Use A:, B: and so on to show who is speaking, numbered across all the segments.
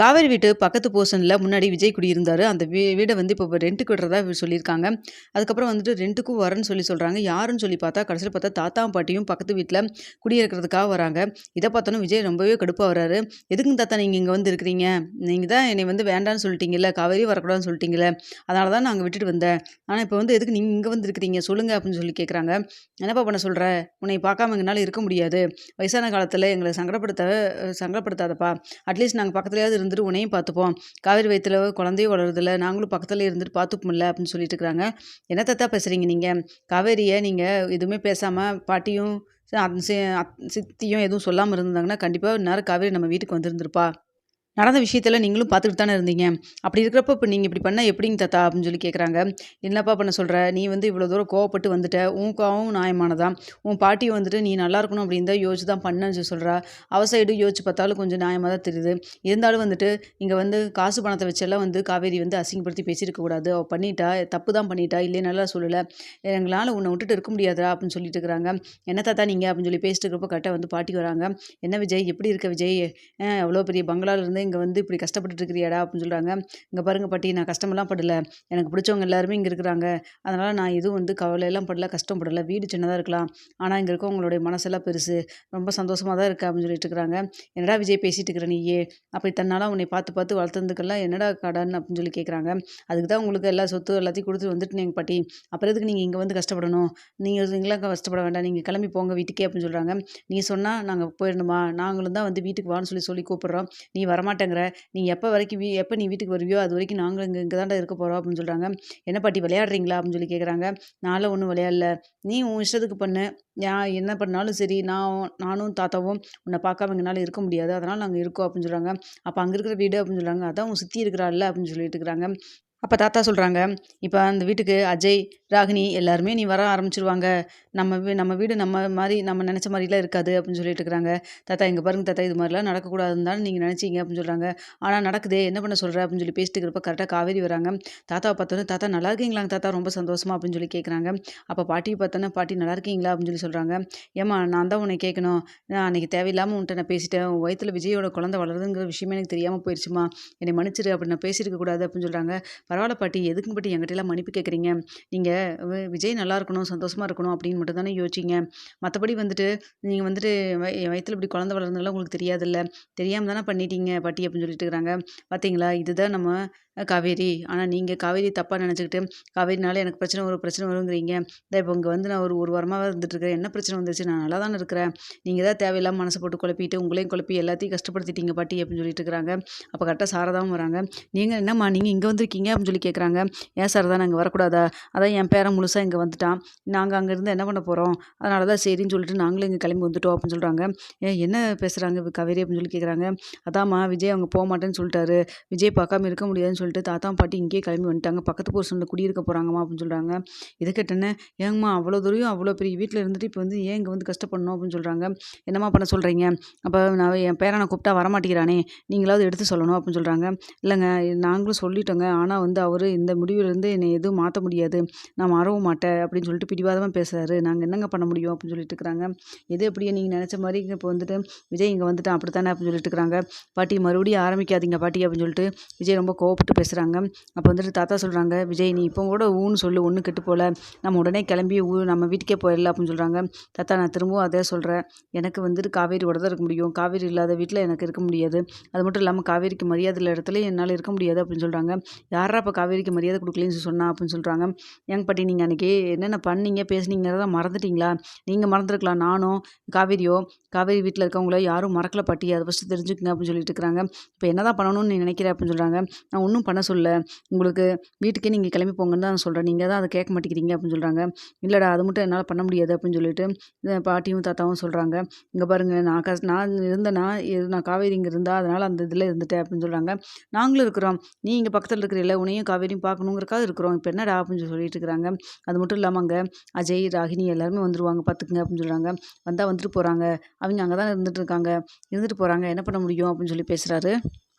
A: காவேரி வீட்டு பக்கத்து போர்ஷனில் முன்னாடி விஜய் குடியிருந்தார். அந்த வீ வீடை வந்து இப்போ ரெண்ட்டுக்கு விடுறதா சொல்லியிருக்காங்க. அதுக்கப்புறம் வந்துட்டு ரெண்ட்டுக்கும் வரேன்னு சொல்லி சொல்கிறாங்க யாருன்னு சொல்லி பார்த்தா கடைசியில் பார்த்தா தாத்தா பாட்டியும் பக்கத்து வீட்டில் குடியிருக்கிறதுக்காக வராங்க. இதை பார்த்தோன்னா விஜய் ரொம்பவே கடுப்பாக வராரு எதுக்குங்க தாத்தா நீங்கள் இங்கே வந்து இருக்கிறீங்க? நீங்கள் தான் என்னை வந்து வேண்டான்னு சொல்லிட்டீங்கல்ல காவேரி வரக்கூடாதுன்னு சொல்லிட்டீங்களே அதனால தான் நாங்கள் விட்டுட்டு வந்தேன். ஆனால் இப்போ வந்து எதுக்கு நீங்கள் இங்கே வந்து இருக்கிறீங்க? சொல்லுங்கள் அப்படின்னு சொல்லி கேட்குறாங்க என்னப்பா பண்ண சொல்கிற உன்னை பார்க்காம எங்களால் இருக்க முடியாது. வயசான காலத்தில் எங்களை சங்கடப்படுத்த சங்கடப்படுத்தாதப்பா. அட்லீஸ்ட் நாங்கள் பக்கத்துலேயாவது இருந்துட்டு உன்னையும் பார்த்துப்போம். காவேரி வயிற்றுல குழந்தையும் வளருதில்ல நாங்களும் பக்கத்தில் இருந்துட்டு பார்த்துப்போம்ல அப்படின்னு சொல்லிட்டு இருக்கிறாங்க. என்ன பேசுகிறீங்க நீங்கள் காவேரியை நீங்கள் எதுவுமே பேசாமல் பாட்டியும் சித்தியும் எதுவும் சொல்லாமல் இருந்தாங்கன்னா கண்டிப்பாக நேரம் காவேரி நம்ம வீட்டுக்கு வந்திருந்திருப்பா. நடந்த விஷயத்தில் நீங்களும் பார்த்துட்டு தானே இருந்தீங்க. அப்படி இருக்கிறப்ப இப்போ நீங்கள் இப்படி பண்ணால் எப்படிங்க தாத்தா அப்படின்னு சொல்லி கேட்குறாங்க என்னப்பா பண்ண சொல்கிற நீ வந்து இவ்வளோ தூரம் கோவப்பட்டு வந்துட்ட. உன் கோவம் நியாயமானதான் உன் பாட்டி வந்துட்டு நீ நல்லா இருக்கணும் அப்படின்னு தான் யோசிச்சு தான் பண்ணேன்னு சொல்லி சொல்கிறா அவ சைடு யோசிச்சு பார்த்தாலும் கொஞ்சம் நியாயமாக தான் தெரியுது. இருந்தாலும் வந்துட்டு இங்கே வந்து காசு பணத்தை வச்செல்லாம் வந்து காவேரி வந்து அசிங்கப்படுத்தி பேசியிருக்க கூடாது. அவள் பண்ணிட்டா தப்பு தான் பண்ணிட்டா இல்லையே நல்லா சொல்லலை. எங்களால் உன்னை விட்டுட்டு இருக்க முடியாதா அப்படின்னு சொல்லிட்டு இருக்கிறாங்க. என்ன தாத்தா நீங்கள் அப்படின்னு சொல்லி பேசிட்டு இருக்கிறப்ப கரெக்டாக வந்து பாட்டி வராங்க. என்ன விஜய்? எப்படி இருக்க விஜய்? அவ்வளோ பெரிய பங்களாவில் இருந்து இங்கே வந்து இப்படி கஷ்டப்பட்டுட்டு இருக்கிறியாடா அப்படின்னு சொல்கிறாங்க இங்கே பாருங்க பாட்டி நான் கஷ்டமெல்லாம் படல. எனக்கு பிடிச்சவங்க எல்லாருமே இங்கே இருக்கிறாங்க. அதனால் நான் எதுவும் வந்து கவலையெல்லாம் படல கஷ்டப்படல வீடு சின்னதாக இருக்கலாம். ஆனால் இங்கே இருக்கவங்களுடைய மனசெல்லாம் பெருசு. ரொம்ப சந்தோஷமாக தான் இருக்கா அப்படின்னு சொல்லிட்டு இருக்கிறாங்க என்னடா விஜய் பேசிகிட்டு இருக்கிற நீயே? அப்படி தன்னால் உன்னை பார்த்து பார்த்து வளர்த்ததுக்கெல்லாம் என்னடா கடன் அப்படின்னு சொல்லி கேட்குறாங்க அதுக்கு தான் உங்களுக்கு எல்லா சொத்து எல்லாத்தையும் கொடுத்து வந்துட்டு நீங்கள் பாட்டி. அப்புறம் எதுக்கு நீங்கள் இங்கே வந்து கஷ்டப்படணும்? நீங்கள் இங்கெல்லாம் கஷ்டப்பட வேண்டாம். நீங்கள் கிளம்பி போங்க வீட்டுக்கே அப்படின்னு சொல்கிறாங்க நீ சொன்னால் நாங்கள் போயிடணுமா? நாங்களும் தான் வந்து வீட்டுக்கு வான்னு சொல்லி சொல்லி கூப்பிட்றோம். நீ வரமா வரமாட்டேங்கிற நீ எப்போ வரைக்கும் வீ எப்போ நீ வீட்டுக்கு வருவியோ அது வரைக்கும் நாங்களும் இங்கே இங்கே தாண்டா இருக்க போகிறோம் அப்படின்னு சொல்கிறாங்க என்ன பாட்டி விளையாடுறீங்களா? அப்படின்னு சொல்லி கேட்குறாங்க நானும் ஒன்றும் விளையாடல. நீ உன் இஷ்டத்துக்கு பண்ணு. நான் என்ன பண்ணாலும் சரி நான் நானும் தாத்தாவும் உன்னை பார்க்காம எங்களால் இருக்க முடியாது. அதனால் நாங்கள் இருக்கோம் அப்படின்னு சொல்கிறாங்க அப்போ அங்கே இருக்கிற வீடு அப்படின்னு சொல்கிறாங்க அதான் உன் சுற்றி இருக்கிறாள்ல அப்படின்னு சொல்லிட்டு இருக்கிறாங்க அப்போ தாத்தா சொல்கிறாங்க இப்போ அந்த வீட்டுக்கு அஜய் ராகினி எல்லாருமே நீ வர ஆரம்பிச்சிருவாங்க. நம்ம வீ நம்ம வீடு நம்ம மாதிரி நம்ம நினச்ச மாதிரிலாம் இருக்காது அப்படின்னு சொல்லிட்டு இருக்கிறாங்க. தாத்தா இங்கே பாருங்க தாத்தா இது மாதிரிலாம் நடக்கக்கூடாதுன்னு தான் நீங்கள் நினச்சிங்க அப்படின்னு சொல்கிறாங்க ஆனால் நடக்குதே என்ன பண்ண சொல்கிற அப்படின்னு சொல்லி பேசிட்டு இருக்கிறப்ப கரெக்டாக காவேரி வராங்க. தாத்தாவை பார்த்தோன்னே தாத்தா நல்லா இருக்கீங்களாங்க தாத்தா? ரொம்ப சந்தோஷமா அப்படின்னு சொல்லி கேட்குறாங்க அப்போ பாட்டியை பார்த்தோன்னே பாட்டி நல்லா இருக்கீங்களா? அப்படின்னு சொல்லி சொல்கிறாங்க ஏமா நான் தான் உன்னை கேட்கணும் நான் அன்றைக்கி தேவையில்லாமல் உன்ட்ட நான் பேசிட்டேன். உன் வயிற்றில் விஜயோட குழந்தை வளருதுங்கிற விஷயமே எனக்கு தெரியாமல் போயிடுச்சுமா என்னை மன்னிச்சிரு அப்படி நான் பேசியிருக்க கூடாது அப்படின்னு சொல்கிறாங்க பரவாயில்ல பாட்டி எதுக்குன்னு பாட்டி என்கிட்டலாம் மன்னிப்பு கேட்குறீங்க நீங்கள் விஜய் நல்லா இருக்கணும் சந்தோஷமாக இருக்கணும் அப்படின்னு மட்டும் தானே யோசிச்சிங்க. மற்றபடி வந்துட்டு நீங்கள் வந்துட்டு வயிற்றில் இப்படி குழந்தை வளர்ந்ததெல்லாம் உங்களுக்கு தெரியாதுல்ல. தெரியாமல் தானே பண்ணிட்டீங்க பாட்டி அப்படின்னு சொல்லிட்டு இருக்கிறாங்க. பார்த்தீங்களா இதுதான் நம்ம காவேரி. ஆனால் நீங்கள் காவேரி தப்பாக நினச்சிக்கிட்டு காவேரினால எனக்கு பிரச்சனை வரும் பிரச்சனை வருங்கிறீங்க. இந்த இப்போ இங்கே வந்து நான் ஒரு ஒரு வாரமாக இருந்துட்டுருக்கேன் என்ன பிரச்சனை வந்துச்சு நான் நல்லா தானே இருக்கிறேன். நீங்கள் தான் தேவையில்லாமல் மனசை போட்டு குழப்பிட்டு உங்களையும் குழப்பி எல்லாத்தையும் கஷ்டப்படுத்திட்டீங்க பாட்டி அப்படின்னு சொல்லிட்டு இருக்கிறாங்க. அப்போ கரெக்டாக சாரதாவும் வராங்க. நீங்கள் என்னம்மா நீங்கள் இங்கே வந்திருக்கீங்க அப்படின்னு சொல்லி கேட்குறாங்க ஏன் சாரதா நாங்கள் வரக்கூடாதா? அதான் என் பேரன் முழுசாக இங்கே வந்துட்டான். நாங்கள் அங்கேருந்து என்ன பண்ண போகிறோம் அதனால தான் சரின்னு சொல்லிட்டு நாங்களும் இங்கே கிளம்பி வந்துட்டோம் அப்படின்னு சொல்கிறாங்க ஏன் என்ன பேசுகிறாங்க காவேரி அப்படின்னு சொல்லி கேட்குறாங்க அதாம்மா விஜய் அவங்க போக மாட்டேன்னு சொல்லிட்டாரு. விஜய் பார்க்காம இருக்க முடியாதுன்னு சொல்லிட்டு தாத்தா பாட்டி இங்கேயே கிளம்பி வந்துட்டாங்க. பக்கத்து போர்ஷனில் குடியிருக்க போகிறாங்கம்மா அப்படின்னு சொல்கிறாங்க இதை கேட்டேன்னே ஏங்கம்மா அவ்வளோ தூரம் அவ்வளோ பெரிய வீட்டில் இருந்துட்டு இப்போ வந்து ஏன் இங்கே வந்து கஷ்டப்படணும்? அப்படின்னு சொல்கிறாங்க என்னம்மா பண்ண சொல்கிறீங்க அப்போ நான் என் பேரனை கூப்பிட்டா வரமாட்டேங்கிறானே நீங்களாவது எடுத்து சொல்லணும் அப்படின்னு சொல்கிறாங்க இல்லைங்க நாங்களும் சொல்லிட்டோங்க. ஆனால் வந்து அவர் இந்த முடிவிலிருந்து என்னை எதுவும் மாற்ற முடியாது. நான் மாறவும் மாட்டேன் அப்படின்னு சொல்லிட்டு பிடிவாதமாக பேசுகிறாரு நாங்கள் என்னங்க பண்ண முடியும்? அப்படின்னு சொல்லிட்டு இருக்கிறாங்க. எது எப்படியே நீங்கள் நினச்ச மாதிரி இப்போ வந்துட்டு விஜய் இங்கே வந்துட்டு அப்படி தானே அப்படின்னு சொல்லிட்டு இருக்கிறாங்க. பாட்டி மறுபடியும் ஆரம்பிக்காதீங்க பாட்டி அப்படின்னு சொல்லிட்டு விஜய் ரொம்ப கோவப்பட்டு பேசுகிறாங்க அப்போ வந்துட்டு தாத்தா சொல்கிறாங்க விஜய் நீ இப்போ கூட ஊன்னு சொல்லு ஒன்றும் கெட்டு போகல நம்ம உடனே கிளம்பி ஊ நம்ம வீட்டுக்கே போயிடல அப்படின்னு சொல்கிறாங்க தாத்தா நான் திரும்பவும் அதே சொல்கிறேன் எனக்கு வந்துட்டு காவேரியோட தான் இருக்க முடியும். காவேரி இல்லாத வீட்டில் எனக்கு இருக்க முடியாது. அது மட்டும் இல்லாமல் காவேரிக்கு மரியாதை இல்லை இடத்துல என்னால் இருக்க முடியாது அப்படின்னு சொல்கிறாங்க யாரா இப்போ காவேரிக்கு மரியாதை கொடுக்கலன்னு சொன்னா? அப்படின்னு சொல்கிறாங்க ஏங்க பாட்டி நீங்கள் அன்றைக்கி என்னென்ன பண்ணீங்க பேசுனீங்கிறத மறந்துட்டீங்களா? நீங்கள் மறந்துருக்கலாம். நானும் காவேரியோ காவேரி வீட்டில் இருக்கவங்கள யாரும் மறக்கல பாட்டி. அதை ஃபஸ்ட்டு தெரிஞ்சுக்கங்க அப்படின்னு சொல்லிட்டு இருக்கிறாங்க. இப்போ என்ன தான் பண்ணணும்னு நீ நினைக்கிறேன் அப்படின்னு சொல்கிறாங்க நான் ஒன்றும் பண்ண சொல்ல. உங்களுக்கு வீட்டுக்கே நீங்கள் கிளம்பி போங்கன்னு தான் சொல்கிறேன் நீங்கள் தான் அதை கேட்க மாட்டேங்கிறீங்க அப்படின்னு சொல்கிறாங்க இல்லைடா அது மட்டும் என்னால் பண்ண முடியாது அப்படின்னு சொல்லிட்டு பாட்டியும் தாத்தாவும் சொல்கிறாங்க இங்கே பாருங்கள் நான் கஷ் நான் இருந்தேன்னா நான் காவேரி இங்கே இருந்தால் அதனால் அந்த இதில் இருந்துட்டேன் அப்படின்னு சொல்கிறாங்க நாங்களும் இருக்கிறோம். நீ இங்கே பக்கத்தில் இருக்கிற உனையும் காவேரியும் பார்க்கணுங்கிறக்காக இருக்கிறோம். இப்போ என்னடா அப்படின்னு சொல்லிட்டு இருக்கிறாங்க. அது மட்டும் இல்லாமல் அங்கே அஜய் ராகினி எல்லாருமே வந்துருவாங்க பார்த்துக்குங்க அப்படின்னு சொல்கிறாங்க வந்தால் வந்துட்டு போகிறாங்க அவங்க அங்கே தான் இருந்துட்டு இருக்காங்க. இருந்துட்டு போகிறாங்க என்ன பண்ண முடியும் அப்படின்னு சொல்லி பேசுகிறாரு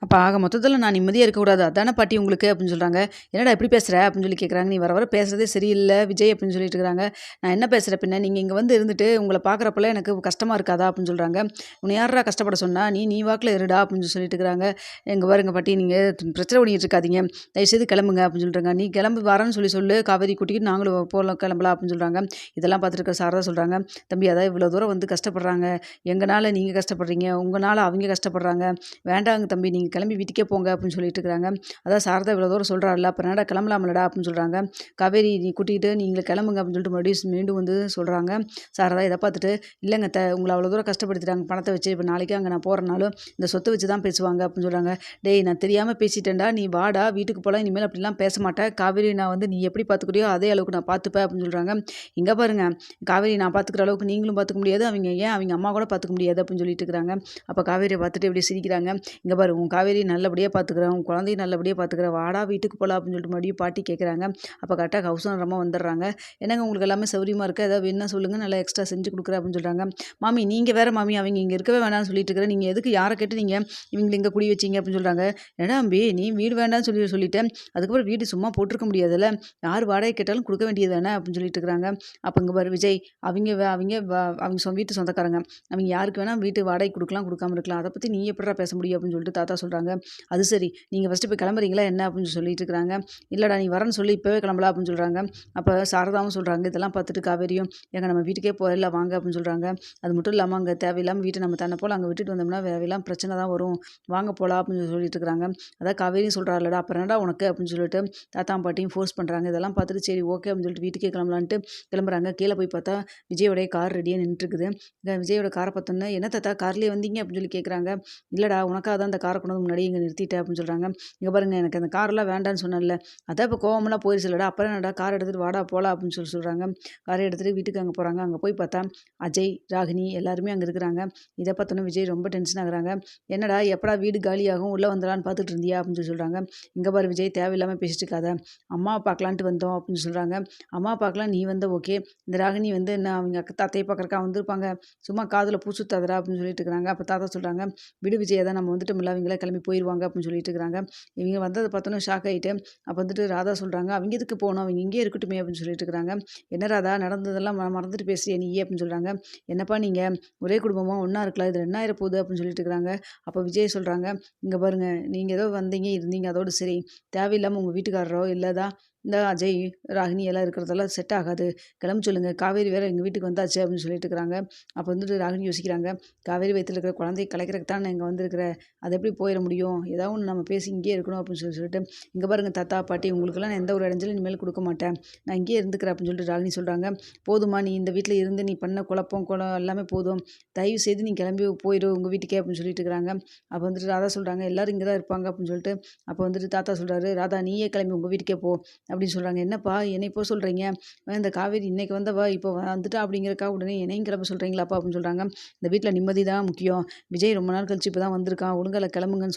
A: அப்போ ஆக மொத்தத்தில் நான் நிம்மதியாக இருக்கக்கூடாது அதானே பாட்டி உங்களுக்கு அப்படின்னு சொல்கிறாங்க என்னடா எப்படி பேசுகிற அப்படின்னு சொல்லி கேட்குறாங்க நீ வர வர பேசுகிறதே சரியில்லை. விஜய் அப்படின்னு சொல்லிட்டு இருக்கிறாங்க நான் என்ன பேசுகிற பின்ன? நீங்கள் இங்கே வந்து இருந்துட்டு உங்களை பார்க்குறப்பல எனக்கு கஷ்டமாக இருக்காதா அப்படின்னு சொல்கிறாங்க உன்னை யாரா கஷ்டப்பட சொன்னால் நீ நீ வாக்கில் இருடா அப்படின்னு சொல்லிட்டு இருக்கிறாங்க எங்கள் பாருங்க பாட்டி நீங்கள் பிரச்சனை பண்ணிட்டு இருக்காதீங்க. தயவுசெய்து கிளம்புங்க அப்படின்னு சொல்கிறாங்க நீ கிளம்பு வரேன்னு சொல்லி சொல்லு. காவேரி கூட்டிகிட்டு நாங்களும் போகலாம் கிளம்பலாம் அப்படின்னு சொல்கிறாங்க இதெல்லாம் பார்த்துட்டு சாரதா சொல்கிறாங்க தம்பி அதான் இவ்வளோ தூரம் வந்து கஷ்டப்படுறாங்க. எங்களால் நீங்கள் கஷ்டப்படுறீங்க? உங்களால் அவங்க கஷ்டப்படுறாங்க. வேண்டாங்க தம்பி நீங்கள் கிளம்பி வீட்டுக்கே போங்க அப்படின்னு சொல்லிட்டு இருக்கிறாங்க அதான் சாரதா இவ்வளோ தூரம் சொல்கிறாள்ல அப்புறம் என்னடா கிளம்பலாமலடா அப்படின்னு சொல்கிறாங்க காவேரி நீ கூட்டிகிட்டு நீங்கள் கிளம்புங்க அப்படின்னு சொல்லிட்டு மறுபடியும் மீண்டும் வந்து சொல்கிறாங்க சாரதா இதை பார்த்துட்டு இல்லைங்க த உங்களை அவ்வளோ தூரம் கஷ்டப்படுத்திட்டாங்க பணத்தை வச்சு இப்போ நாளைக்கு அங்கே நான் போகிறனாலும் இந்த சொத்தை வச்சு தான் பேசுவாங்க அப்படின்னு சொல்கிறாங்க டேய் நான் தெரியாமல் பேசிட்டேன்டா நீ வாடா வீட்டுக்கு போகலாம் இனிமேல் அப்படிலாம் பேச மாட்டேன். காவேரி நான் வந்து நீ எப்படி பார்த்துக்கிறியோ அதே அளவுக்கு நான் பார்த்துப்பேன் அப்படின்னு சொல்கிறாங்க இங்கே பாருங்க காவேரி நான் பார்த்துக்கிற அளவுக்கு நீங்களும் பார்த்துக்க முடியாது அவங்க ஏன் அவங்க அம்மா கூட பார்த்துக்க முடியாது அப்படின்னு சொல்லிட்டு இருக்கிறாங்க அப்போ காவேரியை பார்த்துட்டு எப்படி சிரிக்கிறாங்க. இங்கே பாரு உன் காவேரி நல்லபடியாக பார்த்துக்கிறேன் உன் குழந்தையும் நல்லபடியாக பார்த்துக்கிறேன் வாடா வீட்டுக்கு போகலாம் அப்படின்னு சொல்லிட்டு மறுபடியும் பாட்டி கேட்குறாங்க அப்போ கரெக்டாக ஹவுஸ் ஓனரமாக வந்துடுறாங்க. என்னங்க உங்களுக்கு எல்லாமே சௌரியமாக இருக்குது ஏதாவது வேணா சொல்லுங்கள் நல்லா எக்ஸ்ட்ரா செஞ்சு கொடுக்குறேன் அப்படின்னு சொல்கிறாங்க மாமி நீங்கள் வேறு மாமி அவங்க இங்கே இருக்கவே வேணாம்னு சொல்லிட்டு இருக்கிறேன் நீங்கள் எதுக்கு யாரை கேட்டு நீங்கள் இவங்களை இங்கே குடி வச்சிங்க அப்படின்னு சொல்கிறாங்க ஏன்னா அம்பி நீ வீடு வேண்டாம்னு சொல்லி சொல்லிட்டேன். அதுக்கப்புறம் வீடு சும்மா போட்டிருக்க முடியாதுல்ல. யார் வாடகை கேட்டாலும் கொடுக்க வேண்டியது தானே அப்படின்னு சொல்லிட்டு இருக்கிறாங்க. அப்போ இங்கே பாரு விஜய் அவங்க அவங்க அவங்க வீட்டு சொந்தக்காரங்க. அவங்க யாருக்கு வேணால் வீட்டு வாடகை கொடுக்கலாம் கொடுக்காம இருக்கலாம். அதை பற்றி நீ எப்படா பேச முடியும் அப்படின்னு சொல்லிட்டு தாத்தா சொல்கிறாங்க அது சரி நீங்கள் ஃபஸ்ட்டு போய் கிளம்புறீங்களா? என்ன? அப்படின்னு சொல்லிட்டு இருக்கிறாங்க இல்லைடா நீ வரேன்னு சொல்லி இப்போவே கிளம்பலாம் அப்படின்னு சொல்கிறாங்க அப்போ சாரதாவும் சொல்கிறாங்க இதெல்லாம் பார்த்துட்டு காவேரியும் எங்கள் நம்ம வீட்டுக்கே போயிடல வாங்க அப்படின்னு சொல்கிறாங்க அது மட்டும் இல்லாமல் அங்கே தேவையில்லாமல் வீட்டை நம்ம தன்னை போல் அங்கே விட்டுட்டு வந்தோம்னா தேவையில்லாம பிரச்சனை தான் வரும். வாங்க போகலாம் அப்படின்னு சொல்லிட்டு இருக்கிறாங்க அதான் காவேரியும் சொல்கிறாள்லடா அப்புறம் என்னடா உனக்கு? அப்படின்னு சொல்லிட்டு தாத்தா பாட்டியும் ஃபோர்ஸ் பண்ணுறாங்க இதெல்லாம் பார்த்துட்டு சரி ஓகே அப்படின்னு சொல்லிட்டு வீட்டுக்கே கிளம்பலான்ட்டு கிளம்புறாங்க. கீழே போய் பார்த்தா விஜயோடைய கார் ரெடியாக நின்றுருக்குது விஜயோட காரை பார்த்தோன்னே என்ன தாத்தா கார்லேயே வந்தீங்க? அப்படின்னு சொல்லி கேட்குறாங்க இல்லைடா உனக்காக தான் அந்த காரை கொண்டு வந்து முன்னாடி இங்கே நிறுத்திட்டேன் அப்படின்னு சொல்கிறாங்க இங்கே பாருங்க எனக்கு அந்த காரெல்லாம் வேண்டான்னு சொன்னேன்ல. அதான் இப்போ கோவம்லாம் போயிருச்சுலடா அப்புறம் என்னடா கார் எடுத்துகிட்டு வாடா போகலாம் அப்படின்னு சொல்லி சொல்கிறாங்க காரை எடுத்துகிட்டு வீட்டுக்கு அங்கே போகிறாங்க அங்கே போய் பார்த்தா அஜய் ராகினி எல்லாருமே அங்கே இருக்கிறாங்க. இதை பார்த்தோன்னா விஜய் ரொம்ப டென்ஷன் ஆகுறாங்க. என்னடா எப்படா வீடு காலியாகும்? உள்ளே வந்துடலான்னு பார்த்துட்டு இருந்தியா? அப்படின்னு சொல்லி சொல்கிறாங்க இங்கே பாரு விஜய் தேவையில்லாமல் பேசிட்டு இருக்காத. அம்மா பார்க்கலான்ட்டு வந்தோம் அப்படின்னு சொல்கிறாங்க அம்மா பார்க்கலாம் நீ வந்த ஓகே இந்த ராகினி வந்து என்ன அவங்க அக்கா தாத்தையை பார்க்குறக்கா வந்திருப்பாங்க. சும்மா காதில் பூசுத்தாதடா அப்படின்னு சொல்லிட்டு இருக்கிறாங்க. அப்போ தாத்தா சொல்கிறாங்க விடு விஜய் தான் நம்ம வந்துட்டு அவங்கள கிளம்பி போயிடுவாங்க அப்படின்னு சொல்லிட்டு இருக்கிறாங்க. இவங்க வந்ததை பார்த்தோன்னே ஷாக் ஆகிட்டு அப்போ வந்துட்டு ராதா சொல்கிறாங்க அவங்க எதுக்கு போகணும் அவங்க இங்கேயே இருக்கட்டுமே அப்படின்னு சொல்லிட்டு இருக்கிறாங்க. என்ன ராதா? நடந்ததெல்லாம் மறந்துட்டு பேசி நீ அப்படின்னு சொல்கிறாங்க என்னப்பா நீங்கள் ஒரே குடும்பமாக ஒன்றா இருக்கலாம். இதில் என்ன ஆயிரப்போகுது? அப்படின்னு சொல்லிட்டு இருக்கிறாங்க. அப்போ விஜய் சொல்கிறாங்க இங்கே பாருங்கள் நீங்கள் ஏதோ வந்தீங்க இருந்தீங்க அதோடு சரி. தேவையில்லாமல் உங்கள் வீட்டுக்காரரோ இல்லைதா இந்த அஜய் ராகினி எல்லாம் இருக்கிறதெல்லாம் செட் ஆகாது. கிளம்பி சொல்லுங்க. காவேரி வேற எங்கள் வீட்டுக்கு வந்தாச்சு அப்படின்னு சொல்லிட்டு இருக்கிறாங்க. அப்போ வந்துட்டு ராகினி யோசிக்கிறாங்க. காவேரி வயிற்றில் இருக்கிற குழந்தைய கலைக்கிறதுக்கு தான் இங்கே வந்திருக்கிற? அது எப்படி போயிட முடியும்? ஏதாவது ஒன்று நம்ம பேசி இங்கேயே இருக்கணும் அப்படின்னு சொல்லி சொல்லிட்டு இங்கே பாருங்கள் தாத்தா பாட்டி உங்களுக்கெல்லாம் நான் எந்த ஒரு இடைஞ்சலும் இனிமேல் கொடுக்க மாட்டேன். நான் இங்கேயே இருந்துக்கிறேன் அப்படின்னு சொல்லிட்டு ராகினி சொல்கிறாங்க போதுமா நீ இந்த வீட்டில் இருந்து நீ பண்ண குழப்பம் குளம் எல்லாமே போதும். தயவு செய்து நீ கிளம்பி போயிடு உங்கள் வீட்டுக்கே அப்படின்னு சொல்லிட்டு இருக்கிறாங்க. அப்போ வந்துட்டு ராதா சொல்கிறாங்க எல்லோரும் இங்கே தான் இருப்பாங்க அப்படின்னு சொல்லிட்டு அப்போ வந்துட்டு தாத்தா சொல்கிறாரு ராதா நீயே கிளம்பி உங்கள் வீட்டுக்கே போ. அப்படின்னு சொல்கிறாங்க என்னப்பா என்னை இப்போ சொல்கிறீங்க இந்த காவேரி இன்றைக்கி வந்தவா இப்போ வந்துட்டா? அப்படிங்கிறக்கா உடனே என்னையும் கிளம்ப சொல்கிறீங்களாப்பா அப்படின்னு சொல்கிறாங்க இந்த வீட்டில் நிம்மதி தான் முக்கியம். விஜய் ரொம்ப நாள் கழிச்சு இப்போ தான் வந்திருக்கான் ஒழுங்கால கிளம்புங்கன்னு